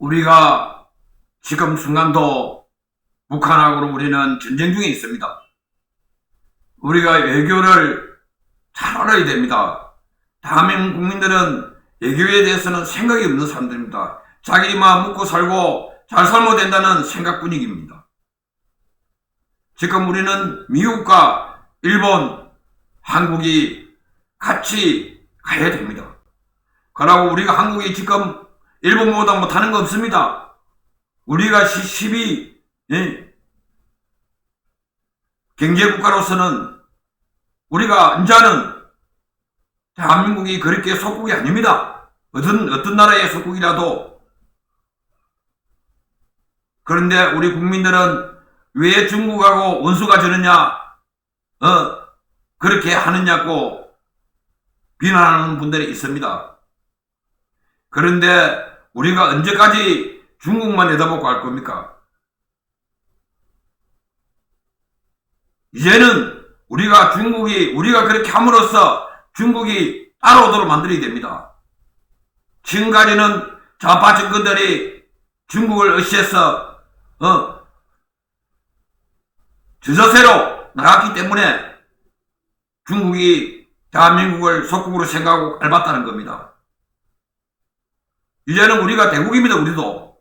우리가 지금 순간도 북한하고 우리는 전쟁 중에 있습니다. 우리가 외교를 잘 알아야 됩니다. 대한민국 국민들은 외교에 대해서는 생각이 없는 사람들입니다. 자기만 먹고 살고 잘 살면 된다는 생각 분위기입니다. 지금 우리는 미국과 일본, 한국이 같이 가야 됩니다. 그러고 우리가 한국이 지금 일본보다 못하는 거 없습니다. 우리가 12 예, 경제국가로서는 우리가 앉아는 대한민국이 그렇게 속국이 아닙니다. 어떤, 어떤 나라의 속국이라도. 그런데 우리 국민들은 왜 중국하고 원수가 저느냐, 어, 그렇게 하느냐고 비난하는 분들이 있습니다. 그런데 우리가 언제까지 중국만 내다보고 할 겁니까? 이제는 우리가 중국이 우리가 그렇게 함으로써 중국이 따라오도록 만들어야 됩니다. 지금까지는 좌파 정권들이 중국을 의시해서 어 저자세로 나갔기 때문에 중국이 대한민국을 속국으로 생각하고 밟았다는 겁니다. 이제는 우리가 대국입니다. 우리도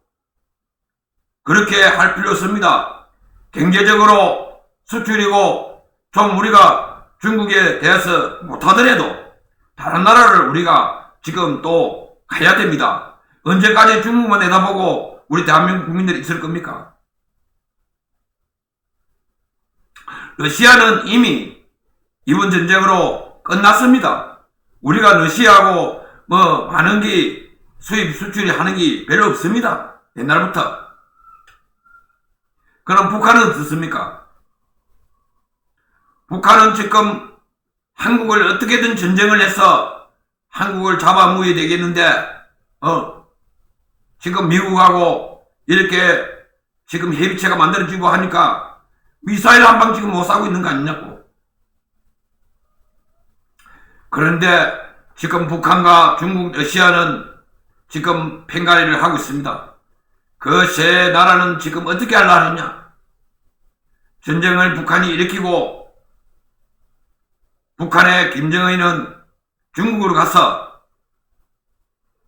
그렇게 할 필요 없습니다. 경제적으로 수출이고 좀 우리가 중국에 대해서 못하더라도 다른 나라를 우리가 지금 또 가야 됩니다. 언제까지 중국만 내다보고 우리 대한민국 국민들이 있을 겁니까? 러시아는 이미 이번 전쟁으로 끝났습니다. 우리가 러시아하고 뭐 많은 게 수입 수출이 하는 게 별로 없습니다. 옛날부터. 그럼 북한은 어떻습니까? 북한은 지금 한국을 어떻게든 전쟁을 해서 한국을 잡아먹어야 되겠는데, 어, 지금 미국하고 이렇게 지금 협의체가 만들어지고 하니까 미사일 한 방 지금 못 쏴고 있는 거 아니냐고. 그런데 지금 북한과 중국, 러시아는 지금 팽가리를 하고 있습니다. 그 세 나라는 지금 어떻게 하려느냐? 전쟁을 북한이 일으키고 북한의 김정은은 중국으로 가서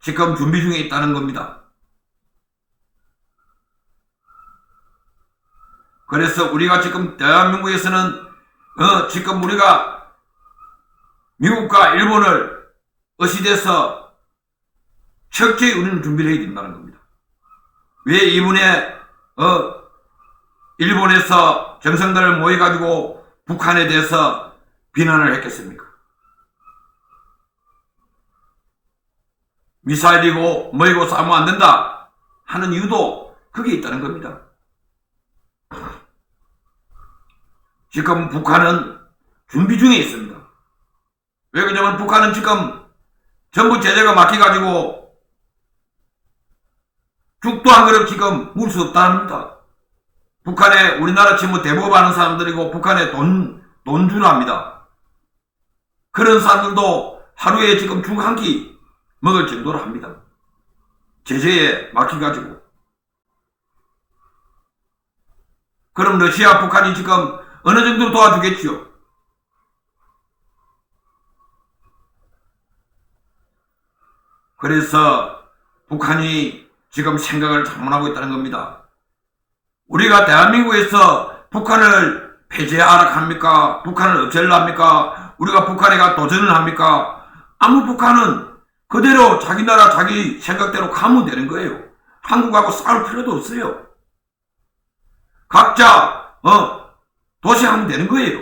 지금 준비 중에 있다는 겁니다. 그래서 우리가 지금 대한민국에서는 어, 지금 우리가 미국과 일본을 어시돼서 철저히 우리는 준비를 해야 된다는 겁니다. 왜 이번에 어, 일본에서 정상들을 모여가지고 북한에 대해서 비난을 했겠습니까? 미사일이고 뭐이고 싸우면 안 된다 하는 이유도 그게 있다는 겁니다. 지금 북한은 준비 중에 있습니다. 왜 그러냐면 북한은 지금 전부 제재가 막혀가지고 죽도 한 그릇 지금 물 수 없답니다. 북한에 우리나라 친구 대법하는 사람들이고 북한에 돈, 돈 주라 합니다. 그런 사람들도 하루에 지금 죽 한 끼 먹을 정도로 합니다. 제재에 막혀가지고. 그럼 러시아, 북한이 지금 어느 정도 도와주겠지요? 그래서 북한이 지금 생각을 잘못하고 있다는 겁니다. 우리가 대한민국에서 북한을 폐쇄하라 합니까? 북한을 없앨라 합니까? 우리가 북한에 가 도전을 합니까? 아무 북한은 그대로 자기 나라 자기 생각대로 가면 되는 거예요. 한국하고 싸울 필요도 없어요. 각자 어 도시하면 되는 거예요.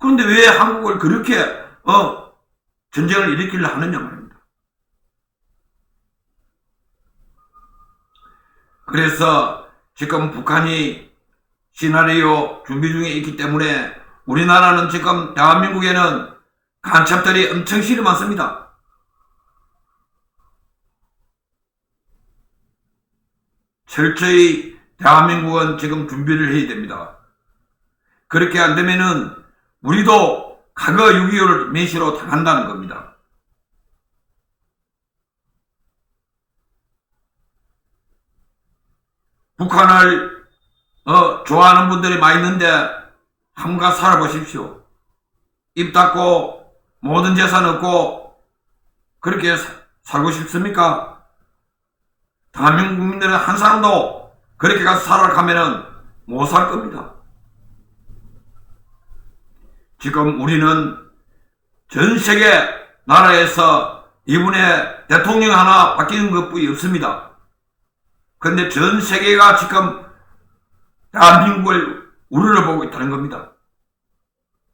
그런데 왜 한국을 그렇게 어 전쟁을 일으키려 하느냐 말입니다. 그래서 지금 북한이 시나리오 준비 중에 있기 때문에 우리나라는 지금 대한민국에는 간첩들이 엄청 실이 많습니다. 철저히 대한민국은 지금 준비를 해야 됩니다. 그렇게 안 되면은 우리도 과거 6.25를 메시로 당한다는 겁니다. 북한을 어, 좋아하는 분들이 많이 있는데 한가 살아보십시오. 입 닫고 모든 재산 얻고 그렇게 사- 살고 싶습니까? 대한민국 국민들은 한 사람도 그렇게 가서 살아가면은 못 살 겁니다. 지금 우리는 전 세계 나라에서 이분의 대통령 하나 바뀌는 것뿐이 없습니다. 그런데 전 세계가 지금 대한민국을 우러러 보고 있다는 겁니다.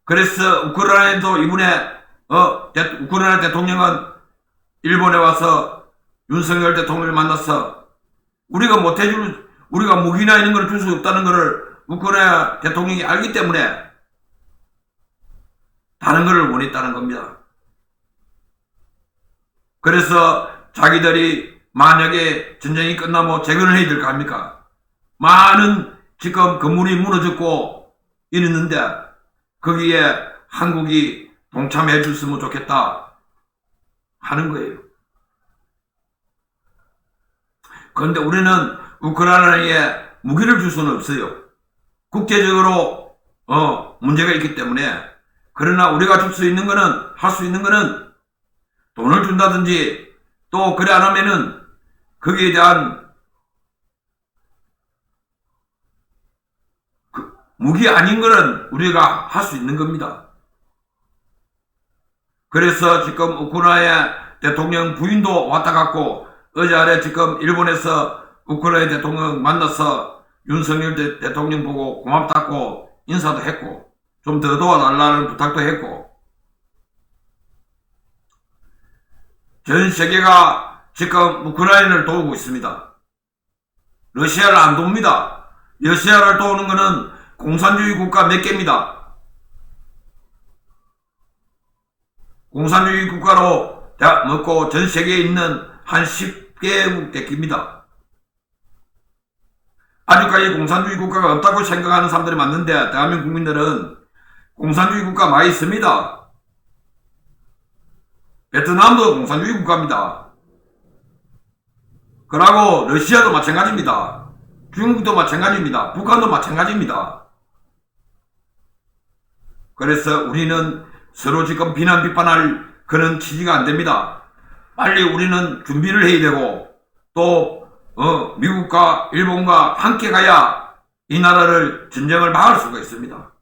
그래서 우크라이나에도 이분의 어, 대- 우크라이나 대통령은 일본에 와서 윤석열 대통령을 만나서 우리가 못해줄 우리가 무기나 이런 걸 줄 수 없다는 것을 우크라이나 대통령이 알기 때문에 다른 것을 원했다는 겁니다. 그래서 자기들이 만약에 전쟁이 끝나면 재건을 해야 될 거 아닙니까? 많은 지금 건물이 무너졌고 이랬는데 거기에 한국이 동참해 줬으면 좋겠다 하는 거예요. 그런데 우리는 우크라이나에 무기를 줄 수는 없어요. 국제적으로 어, 문제가 있기 때문에 그러나 우리가 줄 수 있는 거는 할 수 있는 거는 돈을 준다든지 또 그래 안 하면은 거기에 대한 그 무기 아닌 거는 우리가 할 수 있는 겁니다. 그래서 지금 우크라이나 대통령 부인도 왔다 갔고 어제 아래 지금 일본에서 우크라이나 대통령 만나서 윤석열 대, 대통령 보고 고맙다고 인사도 했고 좀 더 도와달라는 부탁도 했고 전 세계가 지금 우크라이나를 도우고 있습니다. 러시아를 안 돕니다. 러시아를 도우는 것은 공산주의 국가 몇 개입니다. 공산주의 국가로 다 먹고 전 세계에 있는 한 10개국 대입니다. 아직까지 공산주의 국가가 없다고 생각하는 사람들이 많는데 대한민국 국민들은 공산주의 국가 많이 있습니다. 베트남도 공산주의 국가입니다. 그러고 러시아도 마찬가지입니다. 중국도 마찬가지입니다. 북한도 마찬가지입니다. 그래서 우리는 서로 지금 비난 비판할 그런 취지가 안 됩니다. 빨리 우리는 준비를 해야 되고 또 어, 미국과 일본과 함께 가야 이 나라를 전쟁을 막을 수가 있습니다.